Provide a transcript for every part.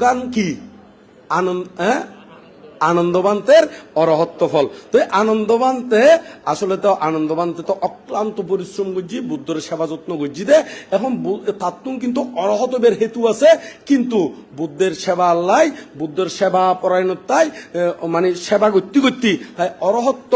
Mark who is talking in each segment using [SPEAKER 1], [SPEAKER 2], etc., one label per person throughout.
[SPEAKER 1] গান কি? আনন্দ হ্যাঁ? আনন্দবান্তের অরহত্ব ফল। তো আনন্দবান্তে, আসলে তো আনন্দবান্তে তো অক্লান্ত পরিশ্রম করছি, বুদ্ধর সেবা যত্ন করছি দে। এখন তাত্তুম কিন্তু অরহতবের হেতু আছে, কিন্তু বুদ্ধের সেবা আল্লাহ বুদ্ধের সেবা পরায়ণতায় মানে সেবা করতে করতে, তাই অরহত্ব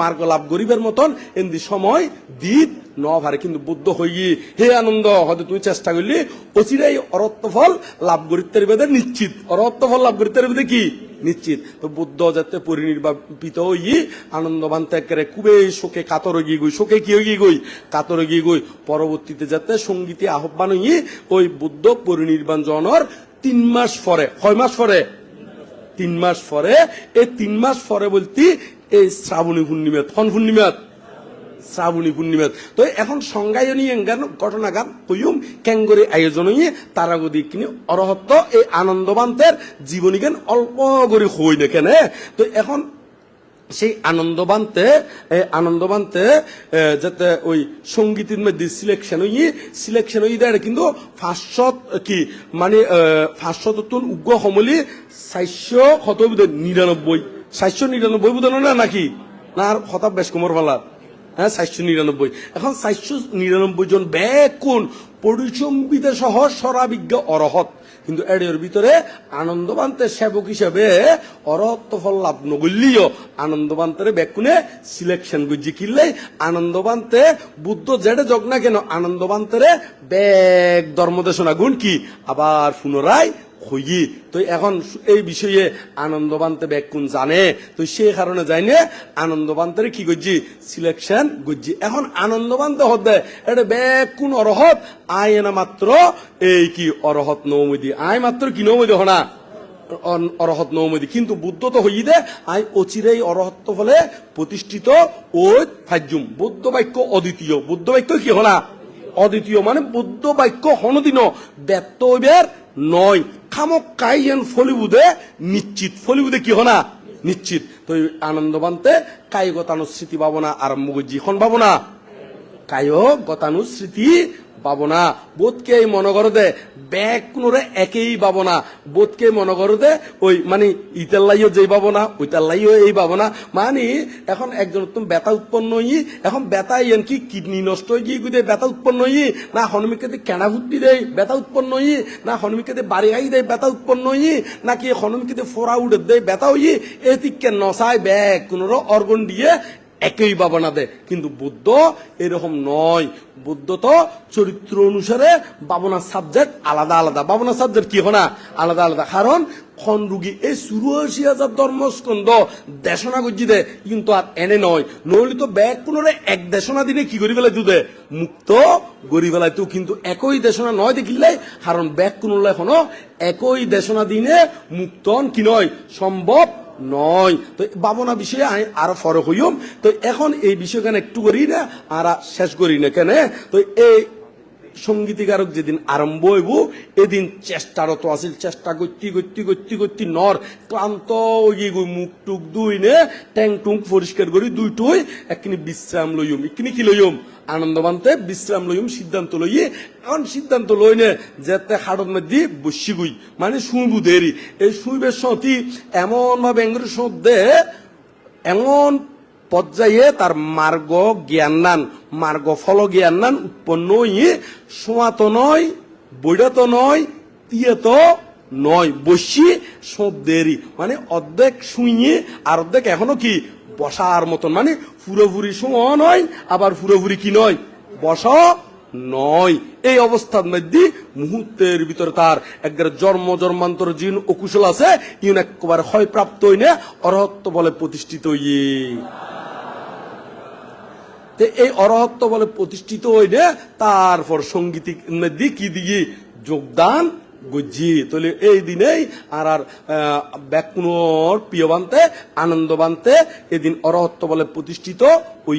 [SPEAKER 1] মার্গ লাভ গরিবের মতন এমনি সময় দিত ন ভারে। কিন্তু বুদ্ধ হইয়ে হে আনন্দ, হয়তো তুমি চেষ্টা করলি, অচিরাই অরত্ব ফল লাভ করিতে নিশ্চিত। অরত্ব ফল লাভ করিতে কি? নিশ্চিত। তো বুদ্ধ যাতে পরিনির্বাপিত হই, আনন্দবান ত্যাগের খুবই শোকে কাতর গিয়ে গই, শোকে কি গিয়ে গই? কাতর গিয়ে গই। পরবর্তীতে যাতে সঙ্গীতে আহ্বান হই, ওই বুদ্ধ পরিনির্বাণ জনর তিন মাস পরে, কয় মাস পরে? তিন মাস পরে। এই তিন মাস পরে বলতে, এই শ্রাবণী পূর্ণিমা থন পূর্ণিমাত? শ্রাবণী পূর্ণিমাত। তো এখন সংজ্ঞায়নী এঙ্গান ঘটনা গান কইম ক্যাঙ্গরি আয়োজন হইয়ে তারাগদি কিনে অরহত্ত এই আনন্দবান্তের জীবনী জ্ঞান অল্প করে হই না কেন। তো এখন সেই আনন্দবান্তে আনন্দবান্তে যাতে ওই সঙ্গীতের মধ্যে সিলেকশন হই সিলেকশন হই দেয় কিন্তু পাঁচশো কি মানে পাঁচশো তুন উগ্র সমলি চারশো বোধ নিরানব্বই। চারশো নিরানব্বই বোধ না নাকি? না আর হঠাৎ বেশ কমর পালা হ্যাঁ চারশো নিরানব্বই। এখন চারশো নিরানব্বই জন ব্যাকুণ পরিচম্বিত সহ সরাবিজ্ঞ অরহত। কিন্তু এর ভিতরে আনন্দবান্তের সেবক হিসাবে অরহত্ব ফল লাভ নগল্লিও আনন্দবান্তের ব্যাকুনে সিলেকশন গুজি কিনলে আনন্দবান্তে বুদ্ধ জেডে যোগ না কেন, আনন্দবান্তেরে ব্যাগ ধর্মদেশনা গুণ কি? আবার পুনরায় হই তো এখন এই বিষয়ে আনন্দবান্তে ব্যাকুন জানে? তো সেই কারণে যাইনে আনন্দবান্তের কি করছি? সিলেকশন গুজি এখন আনন্দবান্তে হতে এটা ব্যাকুন অরহত? আয় না মাত্র এই কি অরহত নৌমদি। আয় মাত্র কি নৌমদি হনা? অরহত নৌমদি। কিন্তু বুদ্ধ তো দে আই অচিরেই অরহত্ব ফলে প্রতিষ্ঠিত ও ফাজ্যুম বুদ্ধ বাক্য অদ্বিতীয়। বুদ্ধ বাক্য কি হনা? অদ্বিতীয় মানে বুদ্ধ বাক্য হনদিন। ব্যর্থ নয়। খামক কাইয়েন ফলিবুদে নিশ্চিত। ফলিবুদে কি হনা? নিশ্চিত। তো আনন্দ আনন্দবান্তে কায় গতানুস্মৃতি ভাবনা আরম্ভ করছি এখন ভাবনা? কায় পাবনা বোধকে মনে করো দে ব্যাগ কোনোরে একেই পাবো না বোধকে মনে করো দে ওই মানে ইতার লাইও যেই পাবো না ওইটার লাইও এই পাবো না মানে এখন একজন তুমি ব্যথা উৎপন্ন হই, এখন ব্যথা ইয়েন কি কিডনি নষ্ট হয়ে গিয়ে গুদে ব্যথা উৎপন্ন হই, না হনুমিকে দিয়ে কেনা ফুটি দেয় ব্যথা উৎপন্ন হই, না হনুমিকে দিয়ে বাড়ি গাই দেয় ব্যথা উৎপন্ন হই নাকি হনুমিকে দিয়ে ফোড়া উড়ে দেয় ব্যথা হই এদিকে নসায় ব্যাগ কোনোর অর্গন দিয়ে একই ভাবনা দেয়। কিন্তু বুদ্ধ এরকম নয়। বুদ্ধ তো চরিত্র অনুসারে ভাবনার সাবজেক্ট আলাদা আলাদা। ভাবনার সাবজেক্ট কি হনা? আলাদা আলাদা। কারণ খন রুগী এই চুরাশি হাজার ধর্মস্কন্ধ, দেশনা গজি দে কিন্তু আর এনে নয়। নইলে তো ব্যাগ কোনোরে এক দেশনা দিনে কি করি বেলায় দুদে মুক্ত গরি বেলায় তো কিন্তু একই দেশনা নয় দেখিলে, কারণ ব্যাগ কোনোলে এখনও একই দেশনা দিনে মুক্তন কি নয়? সম্ভব নয়। তো বাবনা বিষয়ে আমি আরও ফরক হইম তো এখন এই বিষয়খানে একটু করি না আর শেষ করি না কেন। তো এই সঙ্গীতিকারক যেদিন আরম্ভ হইব, এদিন চেষ্টারত আছিল। চেষ্টা করতে করতে করতে করতে নর ক্লান্ত মুখ টুক দুই নে ট্যাং টুং পরিষ্কার করি দুইটুই একখিনি বিশ্রাম লইম। একখিনি কি লইম? আনন্দবান্তে বিশ্রাম লইম, সিদ্ধান্ত লইয়ে, এখন সিদ্ধান্ত লই নে, যেতে হাড়ত মধ্যে বসি গই। মানে শুইবু দেরি। এই শুইবের সতি এমন ভাবে এঙ্গুর দে এমন পর্যায়ে তার মার্গ জ্ঞান নান, মার্গ ফল জ্ঞান নান উৎপন্ন হয়ে সোয়াত নয়, বৈরাত নয়, তিয়াত নয় বসি সব দেরি মানে অর্ধেক শুইয়ে আর অর্ধেক এখনও কি? বসার মতন। মানে পুরোপুরি সময় নয়, আবার পুরোপুরি কি নয়? বস নয়। এই অবস্থার মধ্যে মুহূর্তের ভিতরে তার একবার জন্ম, জন্মান্তর জিন অকুশল আছে, ইউন একবার ক্ষয়প্রাপ্ত হইনে অরহত্ব বলে প্রতিষ্ঠিত হইয়ে। এই অরহত্ব বলে প্রতিষ্ঠিত হইলে তারপর সংগীত কি দিয়ে যোগদান গজি তাহলে এই দিনেই আর আর ব্যাকুণর আনন্দ বানতে এদিন অরহত্ব বলে প্রতিষ্ঠিত ওই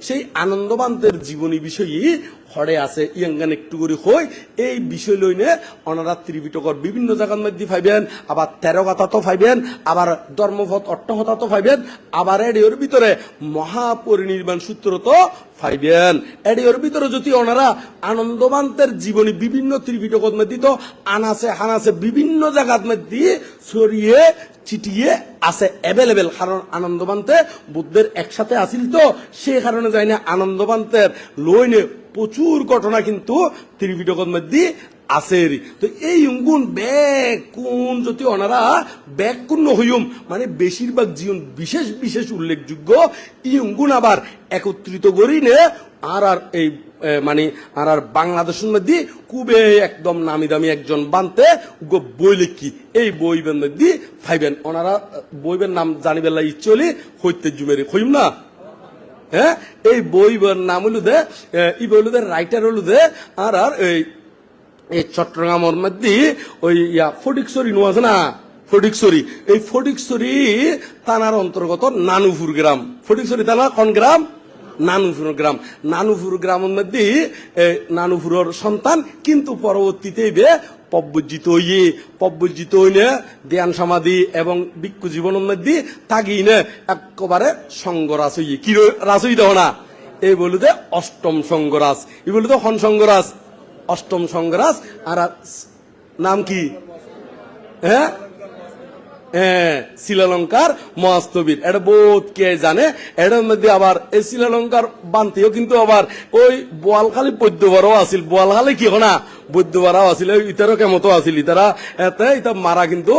[SPEAKER 1] সেই আনন্দবানদের জীবনী বিষয়ই হরে আছে, ইয়াঙ্গান একটু করে হই, এই বিষয় লইনে অনারা ত্রিপিটকর বিভিন্ন জায়গার মধ্যে পাইবেন আবার তেরো কথা তো পাইবেন আবার ধর্মপথ অট্টহতা তো পাইবেন আবার এডিওর ভিতরে মহাপরিনির্বাণ সূত্র তো পাইবেন এডিওর ভিতরে যদি ওনারা আনন্দবান্তের জীবনী বিভিন্ন ত্রিপিটকর মধ্যে তো আনাসে হানাসে বিভিন্ন জায়গার মধ্যে ছড়িয়ে চিটিয়ে আছে অ্যাভেলেবেল কারণ আনন্দবান্তে বুদ্ধের একসাথে আসিল তো সে কারণে যাই না আনন্দবান্তের লইনে প্রচুর ঘটনা কিন্তু ত্রিপিটকের মধ্যে আছে তো এই গুণ ব্যাগ কোন যদি ওনারা ব্যাগ হইম মানে বেশিরভাগ জীবন বিশেষ বিশেষ উল্লেখযোগ্য গুণ আবার একত্রিত করি নে আর আর এই মানে আর আর বাংলাদেশের মধ্যে খুবই একদম নামি দামি একজন বানতে উগো বই লিখি। এই বই মধ্যে ফাইবেন ওনারা বইবের নাম জানিবেন ইচ্ছে হলে হইতে জুমেরি হইম না। হ্যাঁ এই বই বইয়ের নাম হলো দে ই বইল দে রাইটার হলো দে আর আর এই এই চট্টগ্রামের মধ্যে ওই ইয়া ফটিকসরি নো আছে না ফটিকসরি এই ফটিকসরি থানার অন্তর্গত নানুপুর গ্রাম। ফটিকসরি থানা কোন গ্রাম? নানুপুর গ্রাম নানুপুর গ্রামের মধ্যে নানুপুরের সন্তান কিন্তু পরবর্তীতে বে পব্বজিত হইয়ে, পব্বজিত হইনে ধ্যান সমাধি এবং বিক্ষু জীবনের মধ্যে তাগিনে একেবারে সঙ্গরাস হইয়ে। কি রাস হই দেহ না এই বলুদে অষ্টম সঙ্গরাজ এই বলুদে হন সঙ্গরাজ অষ্টম সংগ্রাস আর আর নাম কি? হ্যাঁ? হ্যাঁ শ্রীলঙ্কার মহাস্তবীর এটা বহুত কে জানে? এটার মধ্যে আবার এই শ্রীলঙ্কার বান্তিও কিন্তু আবার ওই বোয়ালখালী বৈদ্যবারও আছিল। বোয়ালখালী কি না বৈদ্যবারাও ওই ইতারও কেমতো আছিল? ইতারা এতে ইতা মারা কিন্তু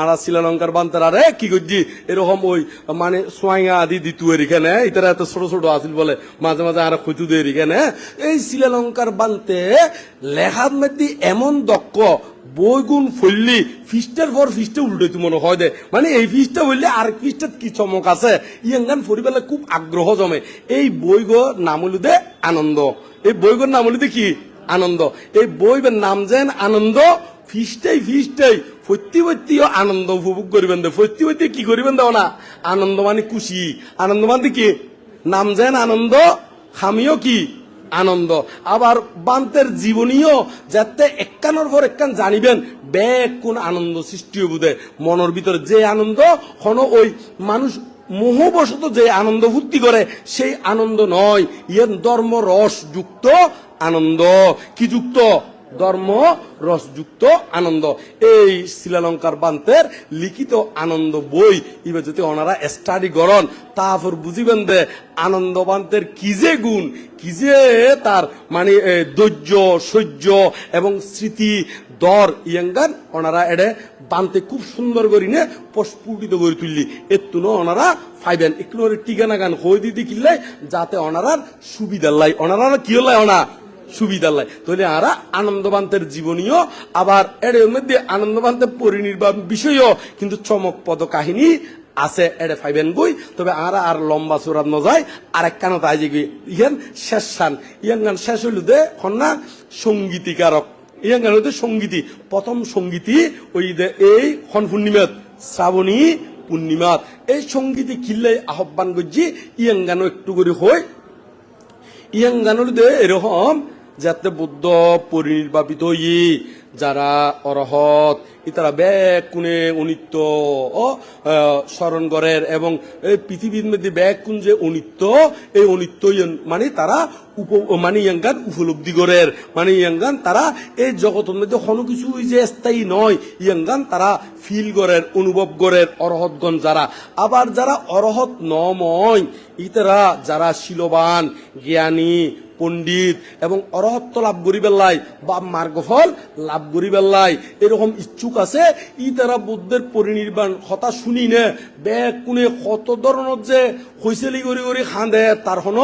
[SPEAKER 1] আর শ্রীলঙ্কার বান্তারে কি করছি? এরকম ওই মানে সোয়াইয়া আদি দিতু এখানে, ইতারা এত ছোট ছোট আছিল বলে মাঝে মাঝে আর খৈতু দিয়ে এখানে। এই শ্রীলঙ্কার বান্তে লেখার মধ্যে এমন দক্ষ বইগুণ ফললি, ফিস্টার পর ফিস্টে উল্টাইতে মনে হয় দে। মানে এই ফিস্টটা বললে আর ফিস্টার কি চমক আছে? ইয়াঙ্গান পরিবেলে খুব আগ্রহ জমে। এই বইগো নাম দে আনন্দ। এই বইগোর নাম দে কি? আনন্দ। এই বইবের নাম যেন আনন্দ, ফিস্টাই ফিস্টাই। ফত্যি ফত্যিও আনন্দ উপভোগ করিবেন দে। ফত্যি ফত্যি কি করিবেন দাও না? আনন্দ মানে খুশি আনন্দ মানে কি? নাম যেন আনন্দ, খামিও কি? আনন্দ। আবার বান্তের জীবনীও যাতে একখানোর পর একখান জানিবেন ব্যাগ কোন আনন্দ সৃষ্টি বুধে মনের ভিতরে যে আনন্দ, হন ওই মানুষ মোহবশত যে আনন্দ ফুর্তি করে, সেই আনন্দ নয়। ইয়ের ধর্ম রস যুক্ত আনন্দ। কি যুক্ত? ধর্ম, রসযুক্ত আনন্দ। এই শ্রীলঙ্কার বান্তের লিখিত আনন্দ বই, ইবে যদি ওনারা স্টাডি করন তারপর বুঝিবেন দে, আনন্দ বান্তের কি যে গুণ, কি যে তার মানে ধৈর্য, সহ্য এবং স্মৃতি, দর ইয়াঙ্গান ওনারা এডে বানতে খুব সুন্দর করি নে প্রস্ফুটিত করে তুললি। এতুনো ওনারা ফাইবেন। একটু টিকানা গান হয়ে দিতে কিনলে যাতে ওনারার সুবিধা লাই। ওনারা কি হলাই ওনা সুবিধা লাই। তাহলে আরা আনন্দবান্তের জীবনীয় আবার এর মধ্যে আনন্দবান্তের পরিনির্বাণ বিষয়ও কিন্তু চমকপদ কাহিনী আছে এড়ে ফাইবেন বই তবে আরা আর লম্বা চূড়াত নজায় আর এক কানত আজ ইহান শেষ সান। ইয়ান গান শেষ হইল দে কন্যা সঙ্গীতিকারক। ইয়ান গান হইতে সঙ্গীতি, প্রথম সঙ্গীতি ওই দে এই খন পূর্ণিমাত, শ্রাবণী পূর্ণিমাত। এই সঙ্গীতি কিল্লে আহ্বান করছি ইয়ান গানও একটু করে হয় ইয়াং গানুর দে এরকম যাতে বুদ্ধ পরিনির্বাপিত যারা অরহত ইতারা ব্যাগ কোনে অনিত্য, ও করের এবং এই পৃথিবীর মধ্যে ব্যাগ কোন যে অনিত্য, এই অনিত্য মানে তারা উপ মানে ইয়াঙ্গান উপলব্ধি করের মানে ইয়াঙ্গান তারা এই জগতের মধ্যে কোনো কিছু যে স্থায়ী নয়। ইয়াঙ্গান তারা ফিল করের অনুভব করের অরহতগণ যারা। আবার যারা অরহত নময় ইতারা যারা শিলবান, জ্ঞানী পণ্ডিত এবং অরহত্ব লাভ করি বেল্লাই বা মার্গফল লাভ করি বেল্লাই এরকম ইচ্ছুক আছে ই তারা বুদ্ধের পরিনির্বাণ কথা শুনি নে ব্যাগ কোনে কত ধরনের যে হৈছেলি করি করি খাঁদে তার হন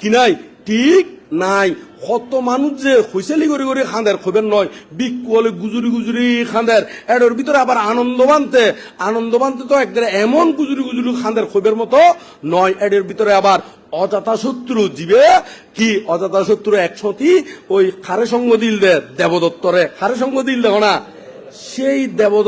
[SPEAKER 1] কি নাই? ঠিক নাই। কত মানুষ যে হৈছেলি করি করি খাঁদের খবের নয় বিক্ষু হলে গুজুরি গুজুরি খাঁদের। এটার ভিতরে আবার আনন্দ বানতে। আনন্দ বানতে তো একবারে এমন গুজুরি গুজুরি খাঁদের খবের মতো নয় এটার ভিতরে আবার অজাতা শত্রু জীবে। কি অজাতা শত্রু একসতি ওই খারে সঙ্গ দিল দে দেবদত্তরে। খারে সঙ্গ দিল দেখো না। সেই দেবদ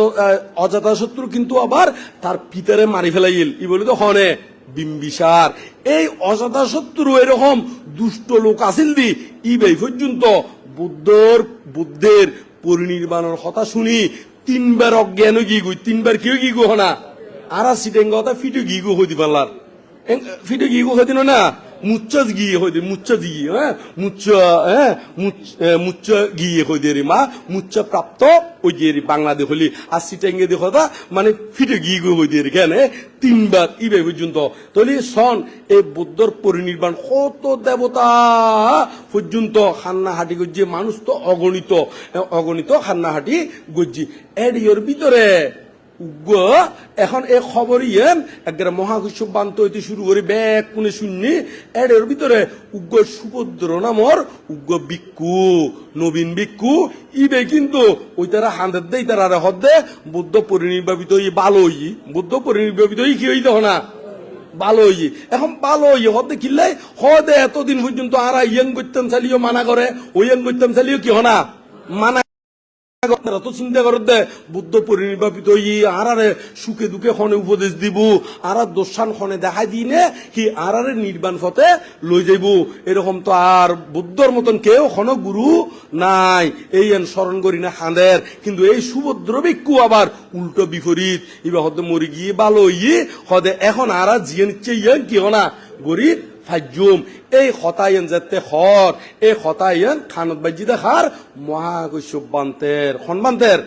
[SPEAKER 1] অজাতা শত্রু কিন্তু আবার তার পিতারে মারি ফেলাইল। ই বলে তো হনে। বিম্বিসার। এই অজাতা শত্রু এরকম দুষ্ট লোক আসিল দি। ইবে পর্যন্ত বুদ্ধর, বুদ্ধের পরিনির্বাণের কথা শুনি তিনবার অজ্ঞান কি গো তিনবার কেউ কি গো না আর সিটেঙ্গ ফিটু গি গো হইতে পারলার। ফিটু গি গো হইতে না? মুচ্চ গিয়ে হইতে মুচ্চ গিয়ে হ্যাঁ? মুচ্চ হ্যাঁ? মুচ্চ গিয়ে হইতে রে মা। মুচ্চ প্রাপ্ত, ওই যে বাংলাদেশ হলি আর সিটাঙ্গে দেখো মানে ফিটে গিয়ে হইতে রে কেন তিনবার ইবে পর্যন্ত। তলি সন এই বুদ্ধর পরিনির্বাণ কত দেবতা পর্যন্ত হান্নাহাটি গজ্জি, মানুষ তো অগণিত অগণিত হান্নাহাটি গজ্জি। এর ভিতরে এখন এই খবর ইয়েন একবারে মহাকুশ বান্ত হইতে শুরু করে ব্যাগ কোনে শুননি এর ভিতরে উগ্র সুভদ্র নামর, উগ্র বিক্ষু নবীন বিক্ষু ইবে কিন্তু ওই তারা হান্দের দেই তারা হদ্দে, বুদ্ধ পরিনির্বাপিত ই ভালো বুদ্ধ পরিনির্বাপিত ই কি হইতে না? ভালো ইয়ে এখন ভালো ইয়ে হতে কিনলে হদে এতদিন পর্যন্ত আর ইয়ং করতাম চালিও মানা করে ওই ইয়ং করতাম চালিও কি হনা? মানা আপনারা তো চিন্তা করেন বুদ্ধ পরিনির্বাপিত ই আরারে সুখে দুঃখে খনে উপদেশ দিব আর দোষান খনে দেখাই দিই নে কি আরারে নির্বাণ পথে লই যাইব। এরকম তো আর বুদ্ধর মতন কেউ খন গুরু নাই। এই এন স্মরণ করি না খাঁদের কিন্তু এই সুভদ্র ভিক্ষু আবার উল্টো বিপরীত। ইবা হতে মরি গিয়ে ভালো ইয়ে হদে এখন আরা জিয়ে নিচ্ছে ইয়ে কি হনা গরিব ফাজ্জুম। এই হতায়ন যাতে হর এই হতায়ন খানত বাজি দেখার মহাকৈশ্যপ বান্তের খনবান্তের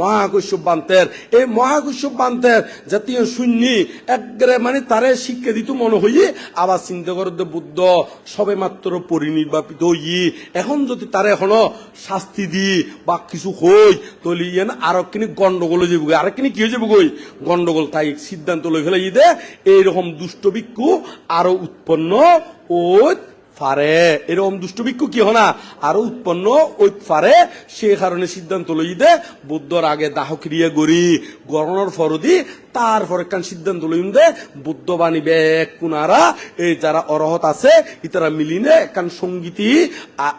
[SPEAKER 1] মহাকৈশ্যপ বান্তের এই মহাকৈশ্যপ বান্তের জাতীয় শূন্যি একবারে মানে তারে শিক্ষা দিত মনে হই আবার চিন্তা করতে বুদ্ধ সবে মাত্র পরিনির্বাপিত ই এখন যদি তারে এখনও শাস্তি দি বা কিছু হই তলি ইয়েন আরও কিনি গন্ডগোল হয়ে যাব আর কিনি কি হয়ে যাব গই গন্ডগোল। তাই সিদ্ধান্ত লই ফেলে দে, এইরকম দুষ্ট ভিক্ষু আরও উৎপন্ন ওই ফারে। এরকম দুষ্ট ভিক্ষু কি হনা? আরও উৎপন্ন ওই ফারে, সে কারণে সিদ্ধান্ত লই দে, বুদ্ধর আগে দাহ ক্রিয়া গড়ি গণনার ফরদি, তারপরে কান সিদ্ধান্ত লইম দে বুদ্ধ বাণী বেক কুনারা, এই যারা অরহত আছে, ইতারা মিলিনে কান সঙ্গীতি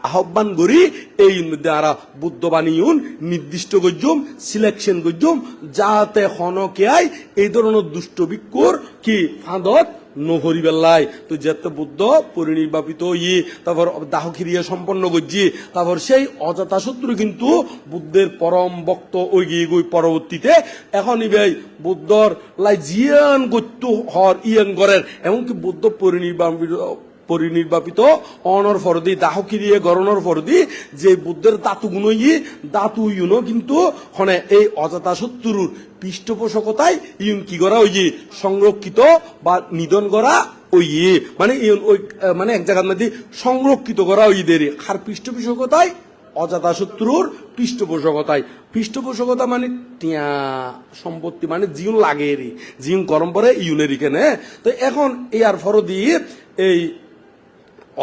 [SPEAKER 1] আহ্বান করি, এই দ্বারা বুদ্ধ বাণী ইউন নির্দিষ্ট গজ্জুম সিলেকশন গজ্জুম, যাতে হনকে এই ধরনের দুষ্ট ভিক্ষুর কি ফাঁদত নহরি বেল্লাই তো যেতে বুদ্ধ পরিনির্বাপিত ই তারপর দাহ ক্রিয়া সম্পন্ন করছি। তারপর সেই অজাতা শত্রু কিন্তু বুদ্ধের পরম বক্ত ওই গই পরবর্তীতে। এখন ইবাই বুদ্ধর লাই জিয়ান গত্য হর ইয়ান গরের। এমনকি বুদ্ধ পরিনির্বাপিত পরিনির্বাপিত, অনর ফরদি দাহ ক্রিয়া গরণর ফরদি, যে বুদ্ধের দাতু গুণ ই দাতু ইউনো কিন্তু হনে এই অজাতা শত্রুর পৃষ্ঠপোষকতায় ইউন কি করা ওই সংরক্ষিত বা নিধন করা ওই মানে ইউন ওই মানে এক জায়গার মধ্যে সংরক্ষিত করা ওই দের আর পৃষ্ঠপোষকতায় অজাতা শত্রুর পৃষ্ঠপোষকতায় পৃষ্ঠপোষকতা মানে টিয়া, সম্পত্তি মানে জিউন লাগে জিউন গরম পরে ইউনের কেনে তো এখন এই আর ফরদি, এই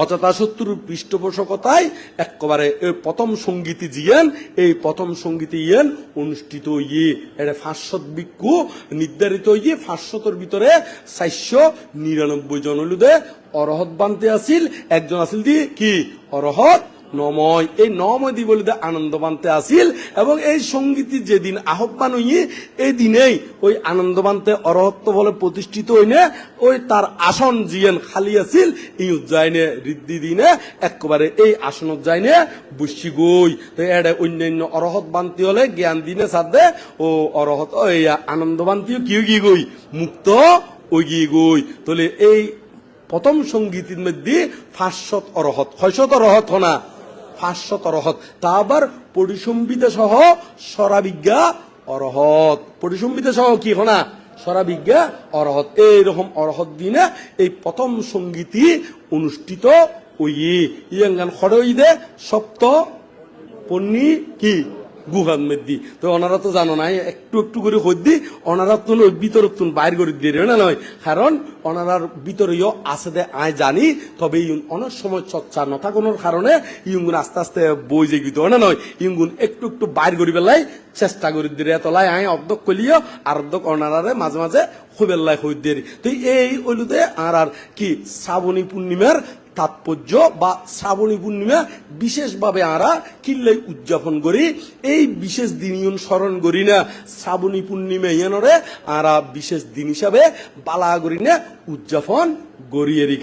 [SPEAKER 1] অজাতা শত্রুর পৃষ্ঠপোষকতায় একেবারে প্রথম সঙ্গীতি জিয়েন, এই প্রথম সঙ্গীতি ইয়েন অনুষ্ঠিত ইয়ে এটা ফাঁসশত বিক্ষু নির্ধারিত ইয়ে ফাঁসশতর ভিতরে চারশো নিরানব্বই জন হলুদে অরহত বানতে আসিল, একজন আসিল দি কি? অরহত নময়। এই নময় দি বলিতে আনন্দ বানতে আসিল এবং এই সঙ্গীতি যেদিন আহ্বান হইয়ে, এই দিনেই ওই আনন্দ বানতে অরহত্ব বলে প্রতিষ্ঠিত হইনে, ওই তার আসন জিয়েন খালি আছিল। এই উজ্জয়নে ঋদ্ধি দিনে একেবারে এই আসন উজ্জয়নে বসি গই। তো অন্যান্য অরহত বান্তি হলে জ্ঞান দিনে সাধে ও অরহত এই আনন্দ বান্তিও কি গিয়ে গই? মুক্ত ওই গিয়ে গই। তাহলে এই প্রথম সঙ্গীতের মধ্যে ফাঁসশত অরহত, ছয়শত অরহত হনা। ফাঁসশত অরহত। তা আবার পরিসম্বিতা সহ সরাবিজ্ঞা অরহত। পরিসম্বিতা সহ কি হনা সরাবিজ্ঞা অরহত। এইরকম অরহত দিনে এই প্রথম সঙ্গীতি অনুষ্ঠিত ওই ইয়াঙ্গান খড়ইদে সপ্ত পন্নী কি? গুহান মেদি তো ওনারা তো জানো না, একটু একটু করে হই দি ওনারা তো ভিতর তুন বাইর করে দিয়ে না নয় কারণ ওনারার ভিতরেও আছে দে, আয় জানি, তবে ইউন অনেক সময় চর্চা নথাকোনোর কারণে ইউগুন আস্তে আস্তে বই যে গীত না নয় ইউগুন একটু একটু বাইর করি পেলাই চেষ্টা করে দিয়ে এতলাই আয়, অর্ধক কলিও আর অর্ধক ওনারারে মাঝে মাঝে হইবেল্লাই হই দিয়ে তো এই ওইলুতে আর আর কি, শ্রাবণী পূর্ণিমার তাৎপর্য বা শ্রাবণী পূর্ণিমা বিশেষভাবে আমরা কিল্লাই উদযাপন করি। এই বিশেষ দিন স্মরণ করি না। শ্রাবণী পূর্ণিমা ইয়ানরে আমরা বিশেষ দিন হিসাবে বালা করি না উদযাপন গড়িয়ে রেখে